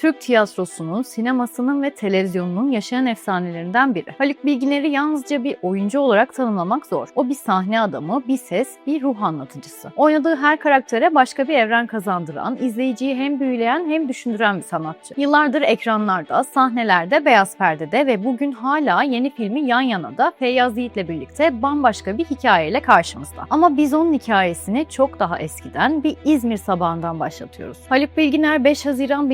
Türk tiyatrosunun, sinemasının ve televizyonunun yaşayan efsanelerinden biri. Haluk Bilginer'i yalnızca bir oyuncu olarak tanımlamak zor. O bir sahne adamı, bir ses, bir ruh anlatıcısı. Oynadığı her karaktere başka bir evren kazandıran, izleyiciyi hem büyüleyen hem düşündüren bir sanatçı. Yıllardır ekranlarda, sahnelerde, beyaz perdede ve bugün hala yeni filmi yan yana da Feyyaz Yiğit'le birlikte bambaşka bir hikayeyle karşımızda. Ama biz onun hikayesini çok daha eskiden bir İzmir sabahından başlatıyoruz. Haluk Bilginer 5 Haziran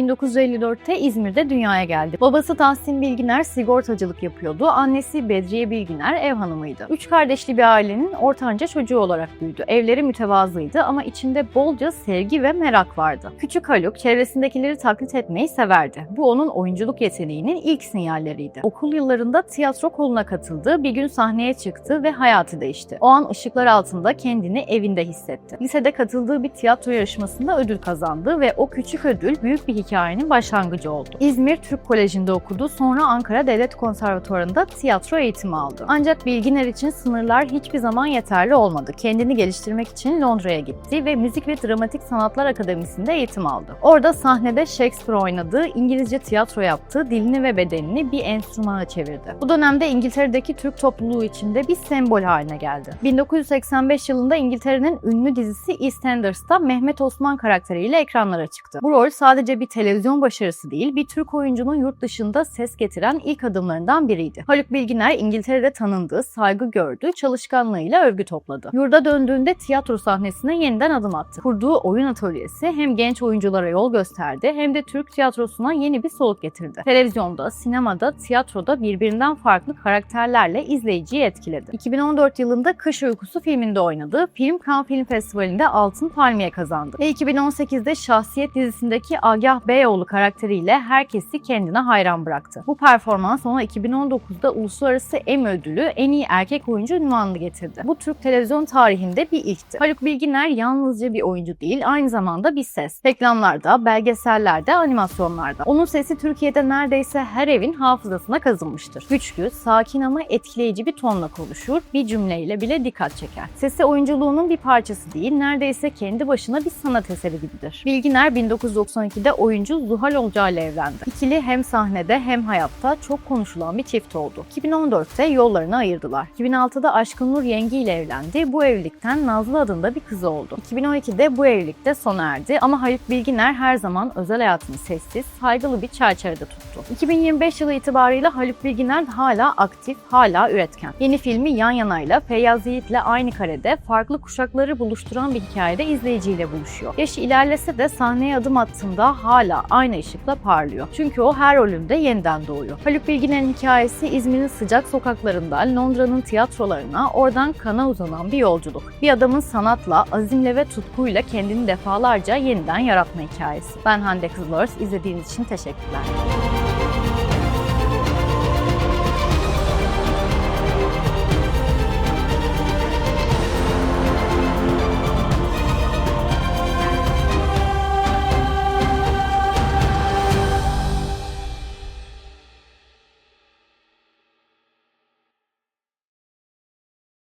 1954'te İzmir'de dünyaya geldi. Babası Tahsin Bilginer sigortacılık yapıyordu. Annesi Bedriye Bilginer ev hanımıydı. Üç kardeşli bir ailenin ortanca çocuğu olarak büyüdü. Evleri mütevazıydı ama içinde bolca sevgi ve merak vardı. Küçük Haluk çevresindekileri taklit etmeyi severdi. Bu onun oyunculuk yeteneğinin ilk sinyalleriydi. Okul yıllarında tiyatro koluna katıldı, bir gün sahneye çıktı ve hayatı değişti. O an ışıklar altında kendini evinde hissetti. Lisede katıldığı bir tiyatro yarışmasında ödül kazandı ve o küçük ödül büyük bir hikayenin başlangıcı oldu. İzmir Türk Koleji'nde okudu, sonra Ankara Devlet Konservatuvarı'nda tiyatro eğitimi aldı. Ancak Bilginer için sınırlar hiçbir zaman yeterli olmadı. Kendini geliştirmek için Londra'ya gitti ve Müzik ve Dramatik Sanatlar Akademisi'nde eğitim aldı. Orada sahnede Shakespeare oynadı, İngilizce tiyatro yaptı, dilini ve bedenini bir enstrümana çevirdi. Bu dönemde İngiltere'deki Türk topluluğu içinde bir sembol haline geldi. 1985 yılında İngiltere'nin ünlü dizisi EastEnders'ta Mehmet Osman karakteriyle ekranlara çıktı. Bu rol sadece bir televizyon başarısı değil, bir Türk oyuncunun yurt dışında ses getiren ilk adımlarından biriydi. Haluk Bilginer İngiltere'de tanındı, saygı gördü, çalışkanlığıyla övgü topladı. Yurda döndüğünde tiyatro sahnesine yeniden adım attı. Kurduğu oyun atölyesi hem genç oyunculara yol gösterdi hem de Türk tiyatrosuna yeni bir soluk getirdi. Televizyonda, sinemada, tiyatroda birbirinden farklı karakterlerle izleyiciyi etkiledi. 2014 yılında Kış Uykusu filminde oynadı. Film Cannes Film Festivali'nde Altın Palmiye kazandı. Ve 2018'de Şahsiyet dizisindeki Agah Beyoğlu karakteriyle herkesi kendine hayran bıraktı. Bu performans ona 2019'da Uluslararası Emmy Ödülü en iyi erkek oyuncu ünvanını getirdi. Bu Türk televizyon tarihinde bir ilkti. Haluk Bilginer yalnızca bir oyuncu değil, aynı zamanda bir ses. Reklamlarda, belgesellerde, animasyonlarda. Onun sesi Türkiye'de neredeyse her evin hafızasına kazınmıştır. Güçlü, sakin ama etkileyici bir tonla konuşur, bir cümleyle bile dikkat çeker. Sesi oyunculuğunun bir parçası değil, neredeyse kendi başına bir sanat eseri gibidir. Bilginer 1992'de oyuncu Zuhal Olca ile evlendi. İkili hem sahnede hem hayatta çok konuşulan bir çift oldu. 2014'te yollarını ayırdılar. 2006'da Aşkın Nur Yengi ile evlendi. Bu evlilikten Nazlı adında bir kızı oldu. 2012'de bu evlilikte sona erdi ama Haluk Bilginer her zaman özel hayatını sessiz, saygılı bir çerçevede tuttu. 2025 yılı itibarıyla Haluk Bilginer hala aktif, hala üretken. Yeni filmi Yan Yana'yla Feyyaz Yiğit'le aynı karede farklı kuşakları buluşturan bir hikayede izleyiciyle buluşuyor. Yaşı ilerlese de sahneye adım attığında hala aynı ışıkla parlıyor. Çünkü o her rolünde yeniden doğuyor. Haluk Bilginer'in hikayesi İzmir'in sıcak sokaklarından Londra'nın tiyatrolarına, oradan kana uzanan bir yolculuk. Bir adamın sanatla, azimle ve tutkuyla kendini defalarca yeniden yaratma hikayesi. Ben Hande Kızılörs. İzlediğiniz için teşekkürler.